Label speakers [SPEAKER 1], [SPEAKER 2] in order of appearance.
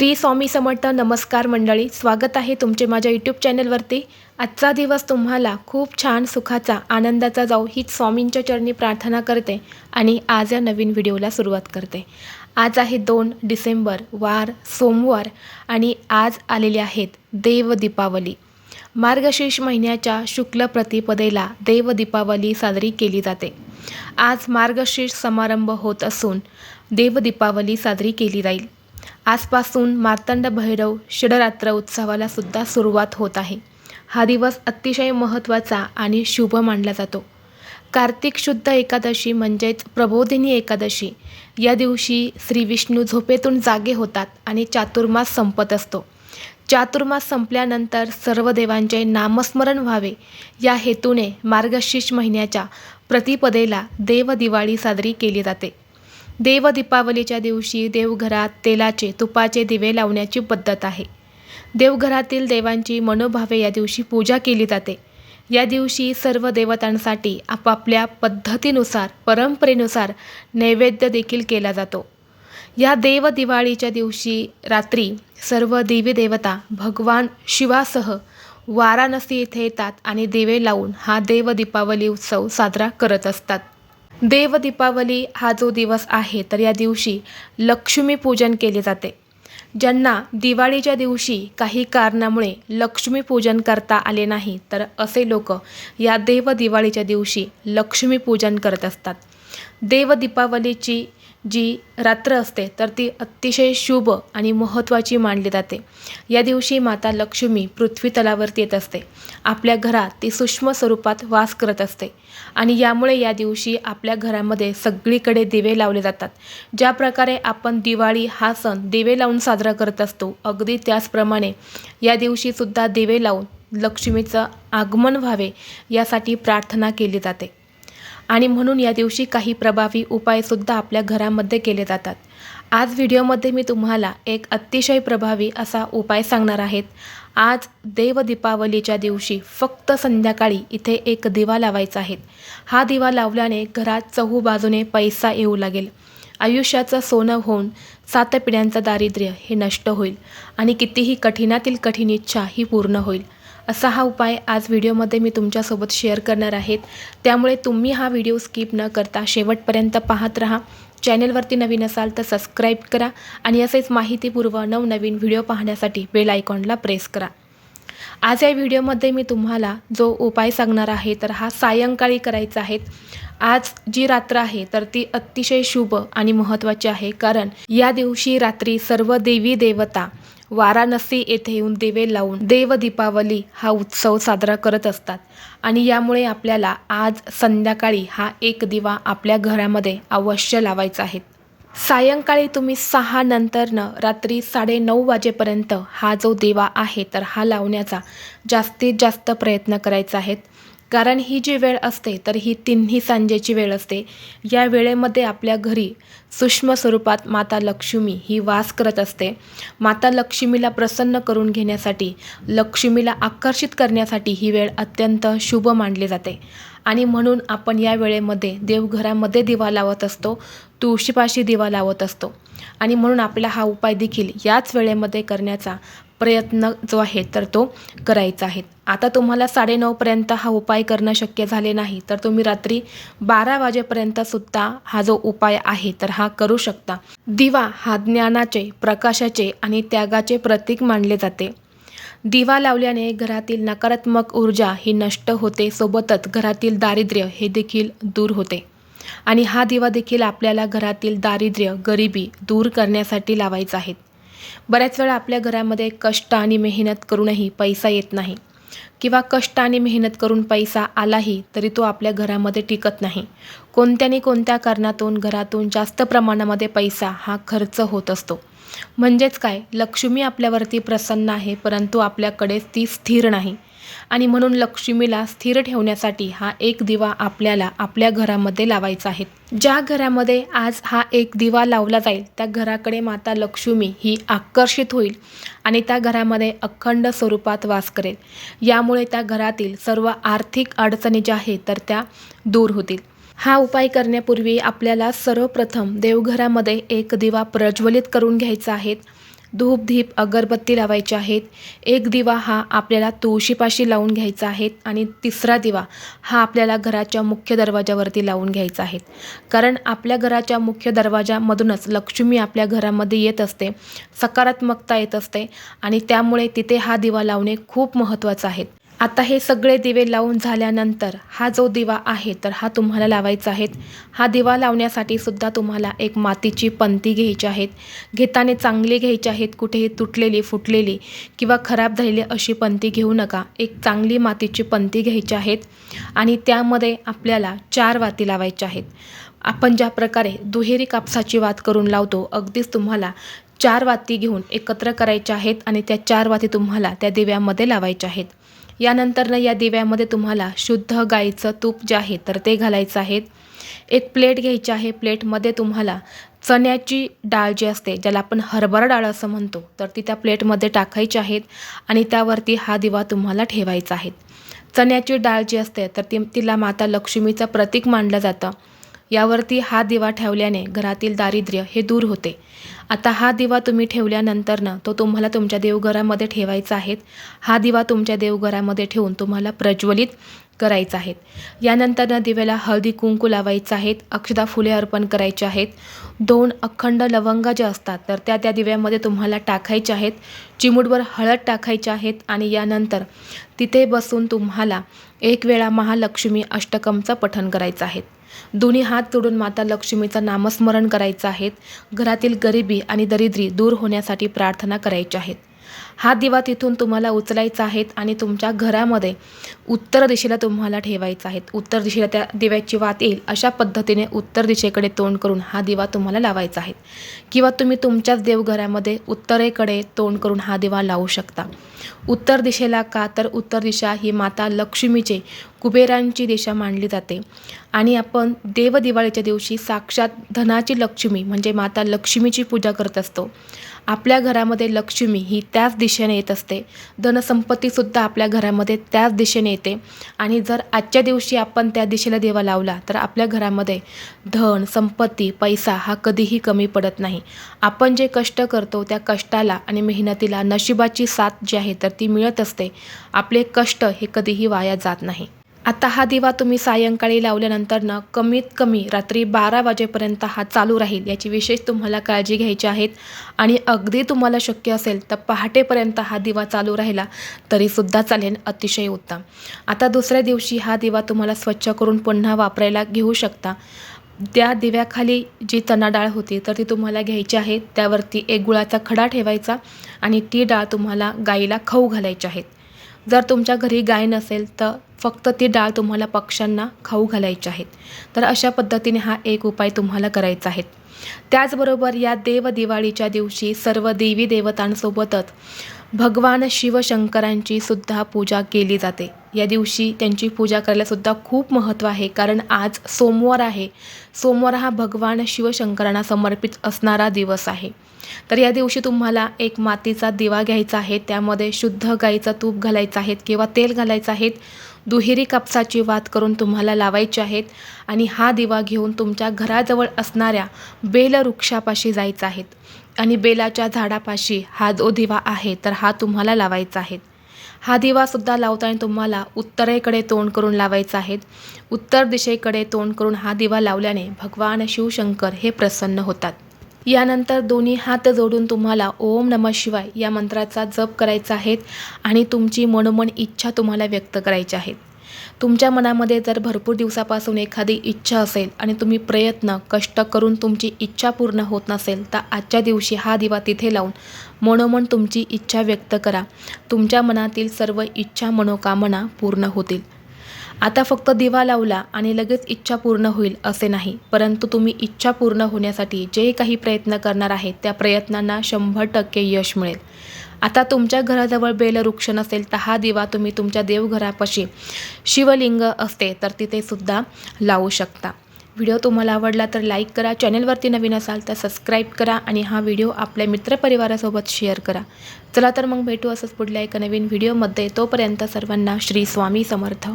[SPEAKER 1] श्री स्वामी समर्थ नमस्कार मंडळी स्वागत आहे तुमचे माझ्या यूट्यूब चॅनलवरती आजचा दिवस तुम्हाला खूप छान सुखाचा आनंदाचा जाऊ हीच स्वामींच्या चरणी प्रार्थना करते आणि आज या नवीन व्हिडिओला सुरुवात करते. आज आहे दोन डिसेंबर वार सोमवार आणि आज आलेले आहेत देव दीपावली. मार्गशीर्ष महिन्याच्या शुक्ल प्रतिपदेला देव दीपावली साजरी केली जाते. आज मार्गशीर्ष समारंभ होत असून देव दीपावली साजरी केली जाईल. आजपासून मार्तंड भैरव षडरात्र उत्सवाला सुद्धा सुरुवात होत आहे. हा दिवस अतिशय महत्त्वाचा आणि शुभ मानला जातो. कार्तिक शुद्ध एकादशी म्हणजेच प्रबोधिनी एकादशी या दिवशी श्री विष्णू झोपेतून जागे होतात आणि चातुर्मास संपत असतो. चातुर्मास संपल्यानंतर सर्व देवांचे नामस्मरण व्हावे. या हेतूने मार्गशीर्ष महिन्याच्या प्रतिपदेला देव दिवाळी साजरी केली जाते. देव दीपावलीच्या दिवशी देवघरात तेलाचे तुपाचे दिवे लावण्याची पद्धत आहे. देवघरातील देवांची मनोभावे या दिवशी पूजा केली जाते. या दिवशी सर्व देवतांसाठी आपापल्या पद्धतीनुसार परंपरेनुसार नैवेद्य देखील केला जातो. या देव दिवाळीच्या दिवशी रात्री सर्व देवी देवता भगवान शिवासह वाराणसी येथे येतात आणि दिवे लावून हा देव दीपावली उत्सव साजरा करत असतात. देव दीपावली हा जो दिवस आहे तर या दिवशी लक्ष्मीपूजन केले जाते. ज्यांना दिवाळीच्या दिवशी काही कारणामुळे लक्ष्मीपूजन करता आले नाही तर असे लोक या देव दिवाळीच्या दिवशी लक्ष्मीपूजन करत असतात. देव दीपावलीची जी रात्र असते तर ती अतिशय शुभ आणि महत्त्वाची मानली जाते. या दिवशी माता लक्ष्मी पृथ्वी तलावरती येत असते. आपल्या घरात ती सूक्ष्म स्वरूपात वास करत असते. आणि यामुळे या दिवशी आपल्या घरामध्ये सगळीकडे दिवे लावले जातात. ज्या प्रकारे आपण दिवाळी हा सण दिवे लावून साजरा करत असतो अगदी त्याचप्रमाणे या दिवशीसुद्धा दिवे लावून लक्ष्मीचं आगमन व्हावे यासाठी प्रार्थना केली जाते. आणि म्हणून या दिवशी काही प्रभावी उपायसुद्धा आपल्या घरामध्ये केले जातात. आज व्हिडिओमध्ये मी तुम्हाला एक अतिशय प्रभावी असा उपाय सांगणार आहेत. आज देव दीपावलीच्या दिवशी फक्त संध्याकाळी इथे एक दिवा लावायचा आहे. हा दिवा लावल्याने घरात चहू बाजूने पैसा येऊ लागेल. आयुष्याचं सोनं होऊन सात पिढ्यांचं दारिद्र्य हे नष्ट होईल आणि कितीही कठीणातील कठीण इच्छा ही पूर्ण होईल. असा हा उपाय आज व्हिडिओमध्ये मी तुमच्यासोबत शेअर करणार आहेत. त्यामुळे तुम्ही हा व्हिडिओ स्किप न करता शेवटपर्यंत पाहत राहा. चॅनलवरती नवीन असाल तर सबस्क्राईब करा आणि असेच माहितीपूर्व नवनवीन व्हिडिओ पाहण्यासाठी बेल आयकॉनला प्रेस करा. आज या व्हिडिओमध्ये मी तुम्हाला जो उपाय सांगणार आहे तर हा सायंकाळी करायचा आहे. आज जी रात्र आहे तर ती अतिशय शुभ आणि महत्त्वाची आहे. कारण या दिवशी रात्री सर्व देवी देवता वाराणसी येथे येऊन दिवे लावून देव दीपावली हा उत्सव साजरा करत असतात. आणि यामुळे आपल्याला आज संध्याकाळी हा एक दिवा आपल्या घरामध्ये अवश्य लावायचा आहे. सायंकाळी तुम्ही सहा नंतरनं रात्री साडेनऊ वाजेपर्यंत हा जो दिवा आहे तर हा लावण्याचा जास्तीत जास्त प्रयत्न करायचा आहेत कारण ही जी वेळ असते तर ही तिन्ही सांजेची वेळ असते. या वेळेमध्ये आपल्या घरी सूक्ष्म स्वरूपात माता लक्ष्मी ही वास करत असते. माता लक्ष्मीला प्रसन्न करून घेण्यासाठी लक्ष्मीला आकर्षित करण्यासाठी ही वेळ अत्यंत शुभ मानली जाते. आणि म्हणून आपण या वेळेमध्ये देवघरामध्ये दिवा लावत असतो तुळशीपाशी दिवा लावत असतो. आणि म्हणून आपला हा उपाय देखील याच वेळेमध्ये करण्याचा प्रयत्न जो आहे तर तो करायचा आहे. आता तुम्हाला साडेनऊपर्यंत हा उपाय करणं शक्य झाले नाही तर तुम्ही रात्री बारा वाजेपर्यंतसुद्धा हा जो उपाय आहे तर हा करू शकता. दिवा हा ज्ञानाचे प्रकाशाचे आणि त्यागाचे प्रतीक मानले जाते. दिवा लावल्याने घरातील नकारात्मक ऊर्जा ही नष्ट होते सोबतच घरातील दारिद्र्य हे देखील दूर होते. आणि हा दिवा देखील आपल्याला घरातील दारिद्र्य गरिबी दूर करण्यासाठी लावायचा आहे. बऱ्याच वेळा आपल्या घरामध्ये कष्ट आणि मेहनत करूनही पैसा येत नाही. किंवा कष्ट आणि मेहनत करून पैसा आलाही तरी तो आपल्या घरामध्ये टिकत नाही. कोणत्याने कोणत्या कारणातून घरातून जास्त प्रमाणामध्ये पैसा हा खर्च होत असतो. म्हणजेच काय? लक्ष्मी आपल्यावरती प्रसन्न आहे परंतु आपल्याकडे ती स्थिर नाही. आणि म्हणून लक्ष्मीला स्थिर ठेवण्यासाठी हा एक दिवा आपल्याला आपल्या घरामध्ये लावायचा आहे. ज्या घरामध्ये आज हा एक दिवा लावला जाईल त्या घराकडे माता लक्ष्मी ही आकर्षित होईल आणि त्या घरामध्ये अखंड स्वरूपात वास करेल. यामुळे त्या घरातील सर्व आर्थिक अडचणी ज्या आहेत तर त्या दूर होतील. हा उपाय करण्यापूर्वी आपल्याला सर्वप्रथम देवघरामध्ये एक दिवा प्रज्वलित करून घ्यायचा आहे. धूप धीप अगरबत्ती लावायची आहेत. एक दिवा हा आपल्याला तुळशीपाशी लावून घ्यायचा आहे आणि तिसरा दिवा हा आपल्याला घराच्या मुख्य दरवाजावरती लावून घ्यायचा आहे कारण आपल्या घराच्या मुख्य दरवाजामधूनच लक्ष्मी आपल्या घरामध्ये येत असते सकारात्मकता येत असते आणि त्यामुळे तिथे हा दिवा लावणे खूप महत्त्वाचं आहे. आता हे सगळे दिवे लावून झाल्यानंतर हा जो दिवा आहे तर हा तुम्हाला लावायचा आहे हा दिवा लावण्यासाठी सुद्धा तुम्हाला एक मातीची पंती घ्यायची आहेत. घेताने चांगली घ्यायची आहेत कुठेही तुटलेली फुटलेली किंवा खराब झालेली अशी पंती घेऊ नका. एक चांगली मातीची पंती घ्यायची आहेत आणि त्यामध्ये आपल्याला चार वाती लावायच्या आहेत. आपण ज्या प्रकारे दुहेरी कापसाची वात करून लावतो अगदीच तुम्हाला चार वाती घेऊन एकत्र करायच्या आहेत आणि त्या चार वाती तुम्हाला त्या दिव्यामध्ये लावायच्या आहेत. यानंतरनं या दिव्यामध्ये तुम्हाला शुद्ध गाईचं तूप जे आहे तर ते घालायचं आहे. एक प्लेट घ्यायची आहे. प्लेटमध्ये तुम्हाला चण्याची डाळ जी असते ज्याला आपण हरभरा डाळ असं म्हणतो तर ती त्या प्लेटमध्ये टाकायची आहेत आणि त्यावरती हा दिवा तुम्हाला ठेवायचा आहे. चण्याची डाळ जी असते तर ती तिला माता लक्ष्मीचं प्रतीक मानलं जातं. यावरती हा दिवा ठेवल्याने घरातील दारिद्र्य हे दूर होते. आता हा दिवा तुम्ही ठेवल्यानंतरनं तो तुम्हाला तुमच्या देवघरामध्ये ठेवायचा आहे. हा दिवा तुमच्या देवघरामध्ये ठेवून तुम्हाला प्रज्वलित करायचा आहे. यानंतरनं दिव्याला हळदी कुंकू लावायचं आहेत अक्षदा फुले अर्पण करायचे आहेत. दोन अखंड लवंगा ज्या असतात तर त्या त्या दिव्यामध्ये तुम्हाला टाकायच्या आहेत. चिमूटभर हळद टाकायच्या आहेत आणि यानंतर तिथे बसून तुम्हाला एक वेळा महालक्ष्मी अष्टकमचं पठण करायचं आहे. दोन्ही हात जोडून माता लक्ष्मीचं नामस्मरण करायचं आहेत. घरातील गरिबी आणि दरिद्री दूर होण्यासाठी प्रार्थना करायच्या आहेत. हा दिवा तिथून तुम्हाला उचलायचा आहेत आणि तुमच्या घरामध्ये उत्तर दिशेला तुम्हाला ठेवायचा आहेत. उत्तर दिशेला त्या दिव्याची वात येईल अशा पद्धतीने उत्तर दिशेकडे तोंड करून हा दिवा तुम्हाला लावायचा आहे किंवा तुम्ही तुमच्याच देवघरामध्ये उत्तरेकडे तोंड करून हा दिवा लावू शकता. उत्तर दिशेला का तर उत्तर दिशा ही माता लक्ष्मीचे कुबेरांची दिशा मानली जाते. आणि आपण देवदिवाळीच्या दिवशी साक्षात धनाची लक्ष्मी म्हणजे माता लक्ष्मीची पूजा करत असतो. आपल्या घरामध्ये लक्ष्मी ही त्याच दिशेने येत असते. धनसंपत्तीसुद्धा आपल्या घरामध्ये त्याच दिशेने येते. आणि जर आजच्या दिवशी आपण त्या दिशेला देवा लावला तर आपल्या घरामध्ये धन संपत्ती पैसा हा कधीही कमी पडत नाही. आपण जे कष्ट करतो त्या कष्टाला आणि मेहनतीला नशिबाची साथ जी आहे तर ती मिळत असते. आपले कष्ट हे कधीही वाया जात नाही. आता हा दिवा तुम्ही सायंकाळी लावल्यानंतरनं कमीत कमी रात्री बारा वाजेपर्यंत हा चालू राहील याची विशेष तुम्हाला काळजी घ्यायची आहेत आणि अगदी तुम्हाला शक्य असेल तर पहाटेपर्यंत हा दिवा चालू राहिला तरीसुद्धा चालेल अतिशय उत्तम. आता दुसऱ्या दिवशी हा दिवा तुम्हाला स्वच्छ करून पुन्हा वापरायला घेऊ शकता. त्या दिव्याखाली जी चणा डाळ होती तर ती तुम्हाला घ्यायची आहे. त्यावरती एक गुळाचा खडा ठेवायचा आणि ती डाळ तुम्हाला गाईला खाऊ घालायची आहेत जर तुमच्या घरी गाय नसेल तर फक्त ती डाळ तुम्हाला पक्ष्यांना खाऊ घालायची आहेत तर अशा पद्धतीने हा एक उपाय तुम्हाला करायचा आहे. त्याचबरोबर या देव दिवाळीच्या दिवशी सर्व देवी देवतांसोबतच भगवान शिवशंकरांची सुद्धा पूजा केली जाते. या दिवशी त्यांची पूजा करायलासुद्धा खूप महत्त्व आहे. कारण आज सोमवार आहे. सोमवार हा भगवान शिवशंकरांना समर्पित असणारा दिवस आहे. तर या दिवशी तुम्हाला एक मातीचा दिवा घ्यायचा आहे. त्यामध्ये शुद्ध गाईचं तूप घालायचं आहेत किंवा तेल घालायचं आहेत दुहेरी कापसाची वात करून तुम्हाला लावायची आहेत आणि हा दिवा घेऊन तुमच्या घराजवळ असणाऱ्या बेलवृक्षापाशी जायचं आहेत आणि बेलाच्या झाडापाशी हा जो दिवा आहे तर हा तुम्हाला लावायचा आहे. हा दिवासुद्धा लावताना तुम्हाला उत्तरेकडे तोंड करून लावायचा आहे. उत्तर दिशेकडे तोंड करून हा दिवा लावल्याने भगवान शिवशंकर हे प्रसन्न होतात. यानंतर दोन्ही हात जोडून तुम्हाला ओम नमः शिवाय या मंत्राचा जप करायचा आहे आणि तुमची मनोमन इच्छा तुम्हाला व्यक्त करायची आहेत तुमच्या मनामध्ये जर भरपूर दिवसापासून एखादी इच्छा असेल आणि तुम्ही प्रयत्न कष्ट करून तुमची इच्छा पूर्ण होत नसेल तर आजच्या दिवशी हा दिवा तिथे लावून मनोमन तुमची इच्छा व्यक्त करा. तुमच्या मनातील सर्व इच्छा मनोकामना पूर्ण होतील. आता फक्त दिवा लावला आणि लगेच इच्छा पूर्ण होईल असे नाही परंतु तुम्ही इच्छा पूर्ण होण्यासाठी जे काही प्रयत्न करणार आहेत त्या प्रयत्नांना शंभर टक्के यश मिळेल. आता तुमच्या घराजवळ बेलवृक्ष नसेल तर हा दिवा तुम्ही तुमच्या देवघरापाशी शिवलिंग असते तर तिथे सुद्धा लावू शकता. व्हिडिओ तुम्हाला आवडला तर लाईक करा चॅनलवरती नवीन असाल तर सबस्क्राईब करा आणि हा व्हिडिओ आपल्या मित्रपरिवारासोबत शेअर करा. चला तर मग भेटू असंच पुढल्या एका नवीन व्हिडिओमध्ये. तोपर्यंत सर्वांना श्री स्वामी समर्थ.